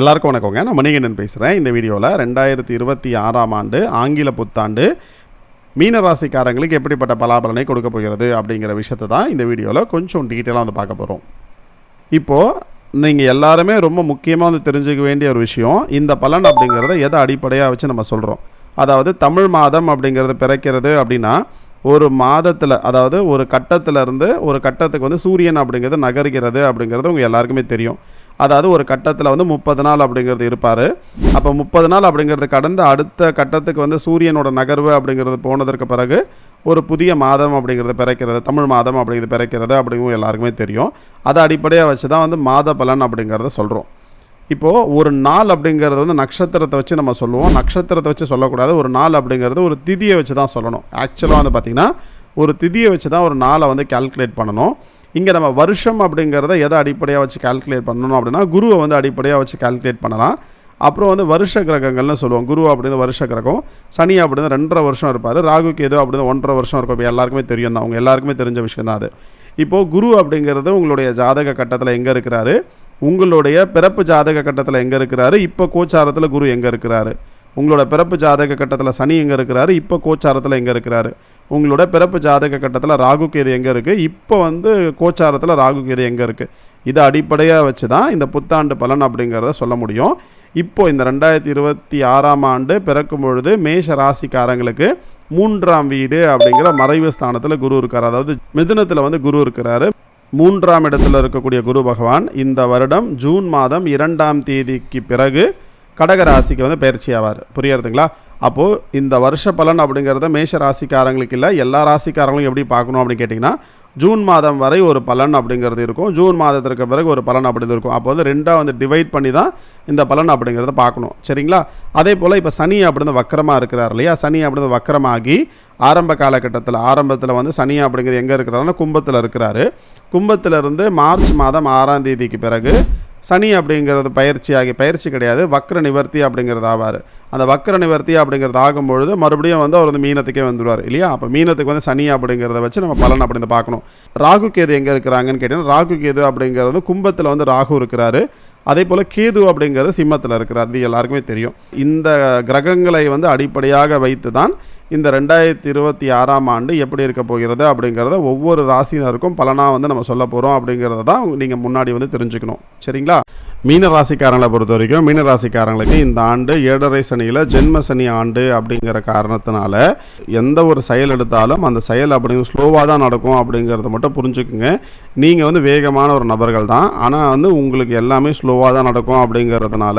எல்லாருக்கும் வணக்கங்க. நான் மணிகண்டன் பேசுகிறேன் இந்த வீடியோவில் ரெண்டாயிரத்தி இருபத்தி ஆறாம் ஆண்டு ஆங்கில புத்தாண்டு மீனராசிக்காரங்களுக்கு எப்படிப்பட்ட பலாபலனை கொடுக்க போகிறது அப்படிங்கிற விஷயத்தை தான் இந்த வீடியோவில் கொஞ்சம் டீட்டெயிலாக வந்து பார்க்க போகிறோம் இப்போது நீங்கள் எல்லாருமே ரொம்ப முக்கியமாக வந்து தெரிஞ்சுக்க வேண்டிய ஒரு விஷயம் இந்த பலன் அப்படிங்கிறத எதை அடிப்படையாக வச்சு நம்ம சொல்கிறோம் அதாவது தமிழ் மாதம் அப்படிங்கிறது பிறக்கிறது அப்படின்னா ஒரு மாதத்தில் அதாவது ஒரு கட்டத்திலேருந்து ஒரு கட்டத்துக்கு வந்து சூரியன் அப்படிங்கிறது நகர்கிறது அப்படிங்கிறது உங்கள் எல்லாருக்குமே தெரியும். அதாவது ஒரு கட்டத்தில் வந்து முப்பது நாள் அப்படிங்கிறது இருப்பார். அப்போ முப்பது நாள் அப்படிங்கிறது கடந்து அடுத்த கட்டத்துக்கு வந்து சூரியனோட நகர்வு அப்படிங்கிறது போனதற்கு பிறகு ஒரு புதிய மாதம் அப்படிங்கிறது பிறக்கிறது தமிழ் மாதம் அப்படிங்கிறது பிறக்கிறது அப்படிங்கும் எல்லாருக்குமே தெரியும். அதை அடிப்படையாக வச்சு தான் வந்து மாத பலன் அப்படிங்கிறத சொல்கிறோம் இப்போது ஒரு நாள் அப்படிங்கிறது வந்து நட்சத்திரத்தை வச்சு நம்ம சொல்லுவோம். நட்சத்திரத்தை வச்சு சொல்லக்கூடாது. ஒரு நாள் அப்படிங்கிறது ஒரு திதியை வச்சு தான் சொல்லணும் ஆக்சுவலாக வந்து பார்த்திங்கன்னா ஒரு திதியை வச்சு தான் ஒரு நாளை வந்து கால்குலேட் பண்ணணும். இங்கே நம்ம வருஷம் அப்படிங்கிறத எதை அடிப்படையாக வச்சு கால்குலேட் பண்ணணும் அப்படின்னா குருவை வந்து அடிப்படையாக வச்சு கால்குலேட் பண்ணலாம். அப்புறம் வந்து வருஷ கிரகங்கள்னு சொல்லுவோம். குரு அப்படின்னு வருஷ கிரகம். சனி அப்படின்னு ரெண்டரை வருஷம் இருப்பார். ராகுக்கு ஏதோ அப்படின்னு ஒன்றரை வருஷம் இருக்கும். இப்போ எல்லாருக்குமே தெரியும் தான். அவங்க எல்லாருக்குமே தெரிஞ்ச விஷயம் தான் அது. இப்போது குரு அப்படிங்கிறது உங்களுடைய ஜாதக கட்டத்தில் எங்கே இருக்கிறாரு? உங்களுடைய பிறப்பு ஜாதக கட்டத்தில் எங்கே இருக்கிறாரு? இப்போ கோச்சாரத்தில் குரு எங்கே இருக்கிறாரு? உங்களோட பிறப்பு ஜாதக கட்டத்தில் சனி எங்கே இருக்கிறாரு? இப்போ கோச்சாரத்தில் எங்கே இருக்கிறாரு? உங்களோட பிறப்பு ஜாதக கட்டத்தில் ராகு கேது எங்கே இருக்குது இப்போ வந்து கோச்சாரத்தில் ராகு கேது எங்கே இருக்குது இதை அடிப்படையாக வச்சு தான் இந்த புத்தாண்டு பலன் அப்படிங்கிறத சொல்ல முடியும். இப்போது இந்த ரெண்டாயிரத்தி இருபத்தி ஆறாம் ஆண்டு பிறக்கும் பொழுது மேஷ ராசிக்காரங்களுக்கு மூன்றாம் வீடு அப்படிங்கிற மறைவு ஸ்தானத்தில் குரு இருக்கார். அதாவது மிதுனத்தில் வந்து குரு இருக்கிறாரு. மூன்றாம் இடத்துல இருக்கக்கூடிய குரு பகவான் இந்த வருடம் ஜூன் மாதம் இரண்டாம் தேதிக்கு பிறகு கடக ராசிக்கு வந்து பயிற்சி ஆவார் புரியறதுங்களா? அப்போது இந்த வருஷ பலன் அப்படிங்கிறத மேஷ ராசிக்காரங்களுக்கு இல்லை எல்லா ராசிக்காரங்களும் எப்படி பார்க்கணும் அப்படின்னு கேட்டிங்கன்னா ஜூன் மாதம் வரை ஒரு பலன் அப்படிங்கிறது இருக்கும். ஜூன் மாதத்திற்கு பிறகு ஒரு பலன் அப்படிங்கிறது இருக்கும். அப்போ வந்து ரெண்டாக வந்து டிவைட் பண்ணி தான் இந்த பலன் அப்படிங்கிறத பார்க்கணும். சரிங்களா? அதே போல் இப்போ சனி அப்படின்னு வக்கரமாக இருக்கிறார் இல்லையா? சனி அப்படின்னு வக்கரமாகி ஆரம்ப காலகட்டத்தில் ஆரம்பத்தில் வந்து சனி அப்படிங்கிறது எங்கே இருக்கிறாருன்னா கும்பத்தில் இருக்கிறாரு. கும்பத்திலிருந்து மார்ச் மாதம் ஆறாம் தேதிக்கு பிறகு சனி அப்படிங்கிறது பயிற்சி ஆகி பயிற்சி கிடையாது வக்ர நிவர்த்தி அப்படிங்கிறது ஆவார். அந்த வக்ர நிவர்த்தி அப்படிங்கிறது ஆகும்பொழுது மறுபடியும் வந்து அவர் வந்து மீனத்துக்கே வந்துடுவார் இல்லையா? அப்போ மீனத்துக்கு வந்து சனி அப்படிங்கிறத வச்சு நம்ம பலன் அப்படின்னு பார்க்கணும். ராகு கேது எங்கே இருக்கிறாங்கன்னு கேட்டிங்கன்னா ராகு கேது அப்படிங்கிறது கும்பத்தில் வந்து ராகு இருக்கிறாரு. அதே போல் கேது அப்படிங்கிறது சிம்மத்தில் இருக்கிறார். இது எல்லாருக்குமே தெரியும். இந்த கிரகங்களை வந்து அடிப்படையாக வைத்து தான் இந்த ரெண்டாயிரத்தி இருபத்தி ஆறாம் ஆண்டு எப்படி இருக்க போகிறது அப்படிங்கிறத ஒவ்வொரு ராசினருக்கும் பலனாக வந்து நம்ம சொல்ல போகிறோம் அப்படிங்கிறத தான் நீங்கள் முன்னாடி வந்து தெரிஞ்சுக்கணும். சரிங்களா? மீன ராசிக்காரங்களை பொறுத்த வரைக்கும் மீன ராசிக்காரங்களுக்கு இந்த ஆண்டு ஏழரை சனியில் ஜென்ம சனி ஆண்டு அப்படிங்கிற காரணத்தினால எந்த ஒரு செயல் எடுத்தாலும் அந்த செயல் அப்படிங்கிற ஸ்லோவாக தான் நடக்கும் அப்படிங்கிறத மட்டும் புரிஞ்சுக்குங்க. நீங்கள் வந்து வேகமான ஒரு நபர்கள் தான் ஆனால் வந்து உங்களுக்கு எல்லாமே ஸ்லோவாக தான் நடக்கும் அப்படிங்கிறதுனால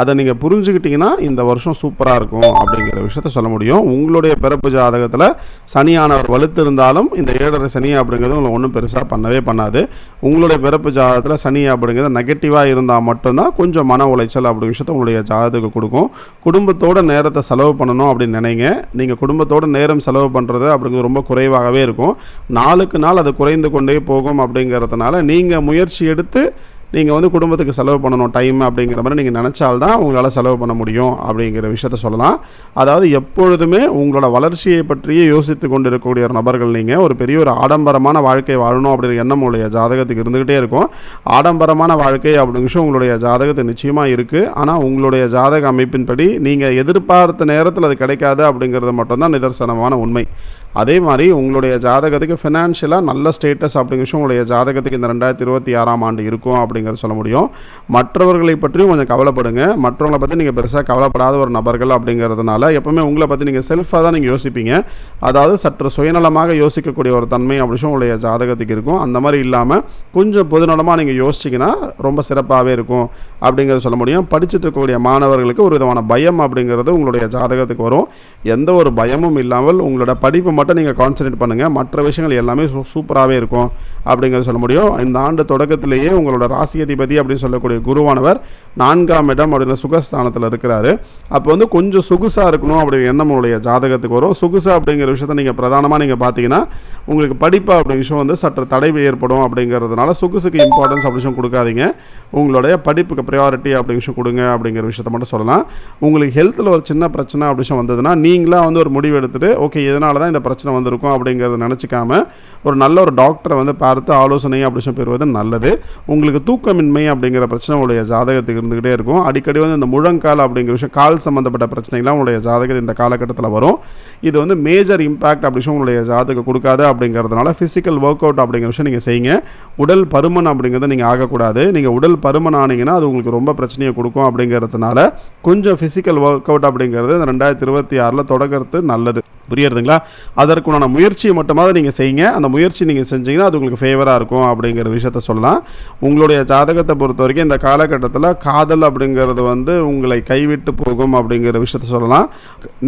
அதை நீங்கள் புரிஞ்சுக்கிட்டிங்கன்னா இந்த வருஷம் சூப்பராக இருக்கும் அப்படிங்கிற விஷயத்த சொல்ல முடியும். உங்களுடைய பிறப்பு ஜாதகத்தில் சனியானவர் வலுத்து இருந்தாலும் இந்த ஏழரை சனி அப்படிங்கிறது உங்களை ஒன்றும் பெருசாக பண்ணவே பண்ணாது. உங்களுடைய பிறப்பு ஜாதகத்தில் சனி அப்படிங்கிறது நெகட்டிவாக இருந்தால் மட்டும்தான் கொஞ்சம் மன உளைச்சல் அப்படி விஷயத்த உங்களுடைய ஜாதகத்துக்கு கொடுக்கும். குடும்பத்தோட நேரத்தை செலவு பண்ணணும் அப்படின்னு நினைங்க. நீங்கள் குடும்பத்தோட நேரம் செலவு பண்ணுறது அப்படிங்கிறது ரொம்ப குறைவாகவே இருக்கும். நாளுக்கு நாள் அது குறைந்து கொண்டே போகும் அப்படிங்கிறதுனால நீங்கள் முயற்சி எடுத்து நீங்கள் வந்து குடும்பத்துக்கு செலவு பண்ணணும் டைம் அப்படிங்கிற மாதிரி நீங்கள் நினச்சால்தான் உங்களால் செலவு பண்ண முடியும் அப்படிங்கிற விஷயத்த சொல்லலாம். அதாவது எப்பொழுதுமே உங்களோட வளர்ச்சியை பற்றியே யோசித்து கொண்டு இருக்கக்கூடிய ஒரு நபர்கள் நீங்கள் ஒரு பெரிய ஒரு ஆடம்பரமான வாழ்க்கை வாழணும் அப்படிங்கிற எண்ணம் உங்களுடைய ஜாதகத்துக்கு இருந்துக்கிட்டே இருக்கும். ஆடம்பரமான வாழ்க்கை அப்படிங்கிற விஷயம் உங்களுடைய ஜாதகத்து நிச்சயமாக இருக்குது ஆனால் உங்களுடைய ஜாதக அமைப்பின்படி நீங்கள் எதிர்பார்த்த நேரத்தில் அது கிடைக்காது அப்படிங்கிறது மட்டும்தான் நிதர்சனமான உண்மை. அதே மாதிரி உங்களுடைய ஜாதகத்துக்கு ஃபினான்ஷியலாக நல்ல ஸ்டேட்டஸ் அப்படிங்கிற விஷயம் உங்களுடைய ஜாதகத்துக்கு இந்த ரெண்டாயிரத்தி இருபத்தி ஆறாம் ஆண்டு இருக்கும் அப்படிங்கிறத சொல்ல முடியும். மற்றவர்களை பற்றியும் கொஞ்சம் கவலைப்படுங்க. மற்றவங்களை பற்றி நீங்கள் பெருசாக கவலைப்படாத ஒரு நபர்கள் அப்படிங்கிறதுனால எப்போவுமே உங்களை பற்றி நீங்கள் செல்ஃபாக தான் நீங்கள் யோசிப்பீங்க. அதாவது சற்று சுயநலமாக யோசிக்கக்கூடிய ஒரு தன்மை அப்படி விஷயம் உங்களுடைய ஜாதகத்துக்கு இருக்கும். அந்த மாதிரி இல்லாமல் கொஞ்சம் பொதுநலமாக நீங்கள் யோசிச்சிங்கன்னா ரொம்ப சிறப்பாகவே இருக்கும் அப்படிங்கிறத சொல்ல முடியும். படிச்சுட்டு இருக்கக்கூடிய மாணவர்களுக்கு ஒரு விதமான பயம் அப்படிங்கிறது உங்களுடைய ஜாதகத்துக்கு வரும். எந்த ஒரு பயமும் இல்லாமல் உங்களோட படிப்பு மட்டும் நீங்கள் கான்சன்ட்ரேட் பண்ணுங்கள் மற்ற விஷயங்கள் எல்லாமே சூ சூப்பராகவே இருக்கும் அப்படிங்கிறத சொல்ல முடியும். இந்த ஆண்டு தொடக்கத்திலேயே உங்களோட ராசி அதிபதி அப்படின்னு சொல்லக்கூடிய குருவானவர் நான்காம் இடம் அப்படின்ற சுகஸ்தானத்தில் இருக்கிறாரு. அப்போ வந்து கொஞ்சம் சொகுசாக இருக்கணும் அப்படிங்கிற எண்ணம் உங்களுடைய ஜாதகத்துக்கு வரும். சுகுசா அப்படிங்கிற விஷயத்த நீங்கள் பிரதானமாக நீங்கள் பார்த்தீங்கன்னா உங்களுக்கு படிப்பு அப்படிங்கிற விஷயம் வந்து சற்று தடை ஏற்படும் அப்படிங்கிறதுனால சொகுசுக்கு இம்பார்ட்டன்ஸ் அப்படி விஷயம் கொடுக்காதீங்க. உங்களுடைய படிப்புக்கு ப்ரையாரிட்டி அப்படிங்கிற விஷயம் கொடுங்க அப்படிங்கிற விஷயத்த மட்டும் சொல்லலாம். உங்களுக்கு ஹெல்த்தில் ஒரு சின்ன பிரச்சனை அப்படி விஷயம் வந்ததுன்னா நீங்களாக வந்து ஒரு முடிவு எடுத்துகிட்டு ஓகே இதனால தான் இந்த பிரச்சனை வந்திருக்கும் அப்படிங்கிறத நினச்சிக்காம ஒரு நல்ல ஒரு டாக்டரை வந்து பார்த்து ஆலோசனை அப்படி சொல்லி பெறுவது நல்லது. உங்களுக்கு தூக்கமின்மை அப்படிங்கிற பிரச்சனை உடைய ஜாதகத்துக்கு இருந்துக்கிட்டே இருக்கும். அடிக்கடி வந்து இந்த முழங்கால் அப்படிங்கிற விஷயம் கால் சம்மந்தப்பட்ட பிரச்சனைகள்லாம் உங்களுடைய ஜாதகத்தில் இந்த காலகட்டத்தில் வரும். இது வந்து மேஜர் இம்பேக்ட் அப்படி சொல்லி உங்களுடைய ஜாதகம் கொடுக்காது அப்படிங்கிறதுனால ஃபிசிக்கல் ஒர்க் அவுட் அப்படிங்கிற விஷயம் நீங்கள் செய்யுங்க. உடல் பருமன் அப்படிங்கிறத நீங்கள் ஆகக்கூடாது. நீங்கள் உடல் பருமன் ஆனீங்கன்னா அது உங்களுக்கு ரொம்ப பிரச்சனையை கொடுக்கும் அப்படிங்கிறதுனால கொஞ்சம் ஃபிசிக்கல் ஒர்க் அவுட் அப்படிங்கிறது இந்த ரெண்டாயிரத்தி இருபத்தி ஆறில் தொடக்கிறது நல்லது. புரியுறதுங்களா? அதற்குண்டான முயற்சியை மட்டுமாவது நீங்கள் செய்யுங்க. அந்த முயற்சி நீங்கள் செஞ்சீங்கன்னா அது உங்களுக்கு ஃபேவராக இருக்கும் அப்படிங்கிற விஷயத்த சொல்லலாம். உங்களுடைய ஜாதகத்தை பொறுத்த வரைக்கும் இந்த காலகட்டத்தில் காதல் அப்படிங்கிறது வந்து உங்களை கைவிட்டு போகும் அப்படிங்கிற விஷயத்த சொல்லலாம்.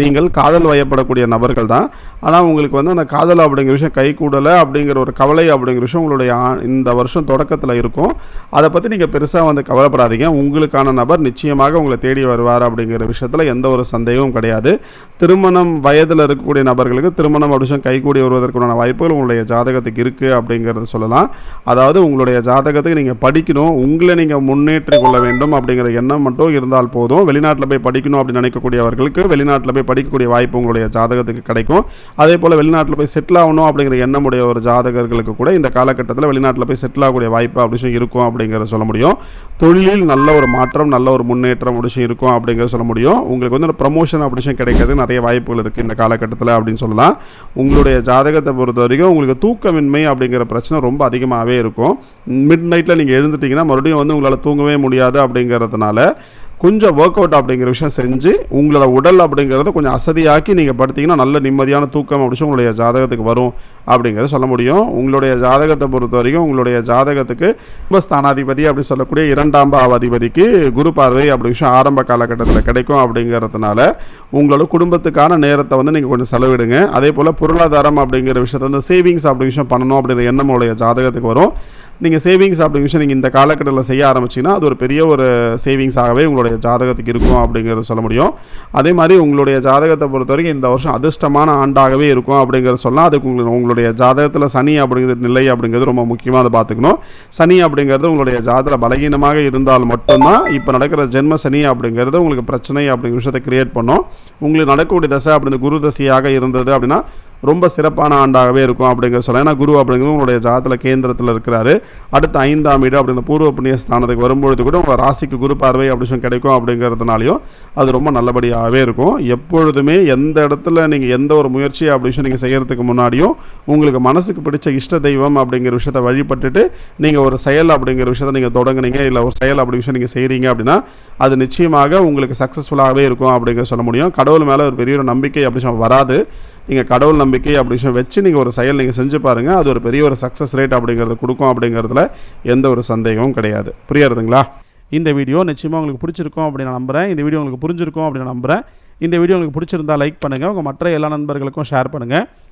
நீங்கள் காதல் வயப்படக்கூடிய நபர்கள் தான். ஆனால் உங்களுக்கு வந்து அந்த காதல் அப்படிங்கிற விஷயம் கை கூடலை அப்படிங்கிற ஒரு கவலை அப்படிங்கிற விஷயம் உங்களுடைய இந்த வருஷம் தொடக்கத்தில் இருக்கும். அதை பற்றி நீங்கள் பெருசாக வந்து கவலைப்படாதீங்க. உங்களுக்கான நபர் நிச்சயமாக உங்களை தேடி வருவார் அப்படிங்கிற விஷயத்தில் எந்த ஒரு சந்தேகமும் கிடையாது. திருமணம் வயதில் இருக்கக்கூடிய நபர்களுக்கு திருமணம் அப்படி கைகூடி வருவதற்குண்டான வாய்ப்புகள் உங்களுடைய ஜாதகத்துக்கு இருக்குது அப்படிங்கிறத சொல்லலாம். அதாவது உங்களுடைய ஜாதகத்துக்கு நீங்கள் படிக்கணும் உங்களை நீங்கள் முன்னேற்றிக் கொள்ள வேண்டும் அப்படிங்கிற எண்ணம் மட்டும் இருந்தால் போதும். வெளிநாட்டில் போய் படிக்கணும் அப்படின்னு நினைக்கக்கூடியவர்களுக்கு வெளிநாட்டில் போய் படிக்கக்கூடிய வாய்ப்பு உங்களுடைய ஜாதகத்துக்கு கிடைக்கும். அதே போல் வெளிநாட்டில் போய் செட்டில் ஆகணும் அப்படிங்கிற எண்ணமுடைய ஒரு ஜாதகர்களுக்கு கூட இந்த காலகட்டத்தில் வெளிநாட்டில் போய் செட்டில் ஆகக்கூடிய வாய்ப்பு அப்படின்னு இருக்கும் அப்படிங்கிறத சொல்ல முடியும். தொழிலில் நல்ல ஒரு மாற்றம் நல்ல ஒரு முன்னேற்றம் அப்படி இருக்கும் அப்படிங்கிறத சொல்ல முடியும். உங்களுக்கு வந்து ப்ரமோஷன் அப்படி கிடைக்கிறது நிறைய வாய்ப்புகள் இருக்குது இந்த காலகட்டத்தில். அப்படின்னு சொல்லலாம். உங்களுடைய ஜாதகத்தை பொறுத்த வரைக்கும் உங்களுக்கு தூக்கமின்மை அப்படிங்கிற பிரச்சனை ரொம்ப அதிகமாகவே இருக்கும். மிட் நைட்டில் நீங்கள் எழுந்துட்டீங்கன்னா மறுபடியும் வந்து உங்களால் தூங்கவே முடியாது அப்படிங்கிறதுனால கொஞ்சம் ஒர்க் அவுட் அப்படிங்கிற விஷயம் செஞ்சு உங்களோட உடல் அப்படிங்கிறத கொஞ்சம் அசதியாக்கி நீங்கள் படுத்திங்கன்னா நல்ல நிம்மதியான தூக்கம் அப்படிச்சு உங்களுடைய ஜாதகத்துக்கு வரும் அப்படிங்கிறத சொல்ல முடியும். உங்களுடைய ஜாதகத்தை பொறுத்த வரைக்கும் உங்களுடைய ஜாதகத்துக்கு ஸ்தானாதிபதி அப்படி சொல்லக்கூடிய இரண்டாம் பாவாதிபதிக்கு குரு பார்வை அப்படி விஷயம் ஆரம்ப காலகட்டத்தில் கிடைக்கும் அப்படிங்கிறதுனால உங்களோட குடும்பத்துக்கான நேரத்தை வந்து நீங்கள் கொஞ்சம் செலவிடுங்க. அதே போல் பொருளாதாரம் அப்படிங்கிற விஷயத்தை வந்து சேவிங்ஸ் அப்படி விஷயம் பண்ணணும் அப்படிங்கிற எண்ணம் உங்களுடைய ஜாதகத்துக்கு வரும். நீங்கள் சேவிங்ஸ் அப்படிங்கிற விஷயம் நீங்கள் இந்த காலக்கட்டத்தில் செய்ய ஆரம்பிச்சிங்கன்னா அது ஒரு பெரிய ஒரு சேவிங்ஸாகவே உங்களுடைய ஜாதகத்துக்கு இருக்கும் அப்படிங்கிறத சொல்ல முடியும். அதே மாதிரி உங்களுடைய ஜாதகத்தை பொறுத்த வரைக்கும் இந்த வருஷம் அதிர்ஷ்டமான ஆண்டாகவே இருக்கும் அப்படிங்கிறத சொல்லலாம் அதுக்கு உங்களுக்கு உங்களுடைய ஜாதகத்தில் சனி அப்படிங்கிறது நிலை அப்படிங்கிறது ரொம்ப முக்கியமாக அதை பார்த்துக்கணும். சனி அப்படிங்கிறது உங்களுடைய ஜாதக பலகீனமாக இருந்தால் மட்டும்தான் இப்போ நடக்கிற ஜென்ம சனி அப்படிங்கிறது உங்களுக்கு பிரச்சனை அப்படிங்கிற விஷயத்தை கிரியேட் பண்ணும். உங்களுக்கு நடக்கக்கூடிய தசை அப்படி இந்த குரு தசையாக இருந்தது அப்படின்னா ரொம்ப சிறப்பான ஆண்டாகவே இருக்கும் அப்படிங்கிற சொல்ல. ஏன்னா குரு அப்படிங்கிறது உங்களுடைய ஜாதத்தில் கேந்திரத்தில் இருக்கிறாரு. அடுத்த ஐந்தாம் வீடு அப்படிங்கிற பூர்வ புண்ணிய ஸ்தானத்துக்கு வரும்பொழுது கூட உங்கள் ராசிக்கு குரு பார்வை அப்படின்னு சொல்லி கிடைக்கும் அப்படிங்கிறதுனாலையும் அது ரொம்ப நல்லபடியாகவே இருக்கும். எப்பொழுதுமே எந்த இடத்துல நீங்கள் எந்த ஒரு முயற்சி அப்படி விஷயம் நீங்கள் செய்கிறதுக்கு முன்னாடியும் உங்களுக்கு மனசுக்கு பிடிச்ச இஷ்ட தெய்வம் அப்படிங்கிற விஷயத்தை வழிபட்டுட்டு நீங்கள் ஒரு செயல் அப்படிங்கிற விஷயத்தை நீங்கள் தொடங்குனீங்க இல்லை ஒரு செயல் அப்படி விஷயம் நீங்கள் செய்கிறீங்க அப்படின்னா அது நிச்சயமாக உங்களுக்கு சக்ஸஸ்ஃபுல்லாகவே இருக்கும் அப்படிங்கிற சொல்ல முடியும். கடவுள் மேலே ஒரு பெரிய ஒரு நம்பிக்கை அப்படி சொல்ல வராது. நீங்கள் கடவுள் நம்பிக்கை அப்படி விஷயம் வச்சு நீங்கள் ஒரு செயல் நீங்கள் செஞ்சு பாருங்கள் அது ஒரு பெரிய ஒரு சக்ஸஸ் ரேட் அப்படிங்கிறது கொடுக்கும் அப்படிங்கிறதுல எந்த ஒரு சந்தேகமும் கிடையாது. புரியறதுங்களா இந்த வீடியோ நிச்சயமாக உங்களுக்கு பிடிச்சிருக்கும் அப்படின்னு நான் நம்புகிறேன் இந்த வீடியோ உங்களுக்கு புரிஞ்சிருக்கும் அப்படின்னு நான் நம்புகிறேன் இந்த வீடியோ உங்களுக்கு பிடிச்சிருந்தா லைக் பண்ணுங்கள் உங்கள் மற்ற எல்லா நண்பர்களுக்கும் ஷேர் பண்ணுங்கள்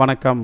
வணக்கம்.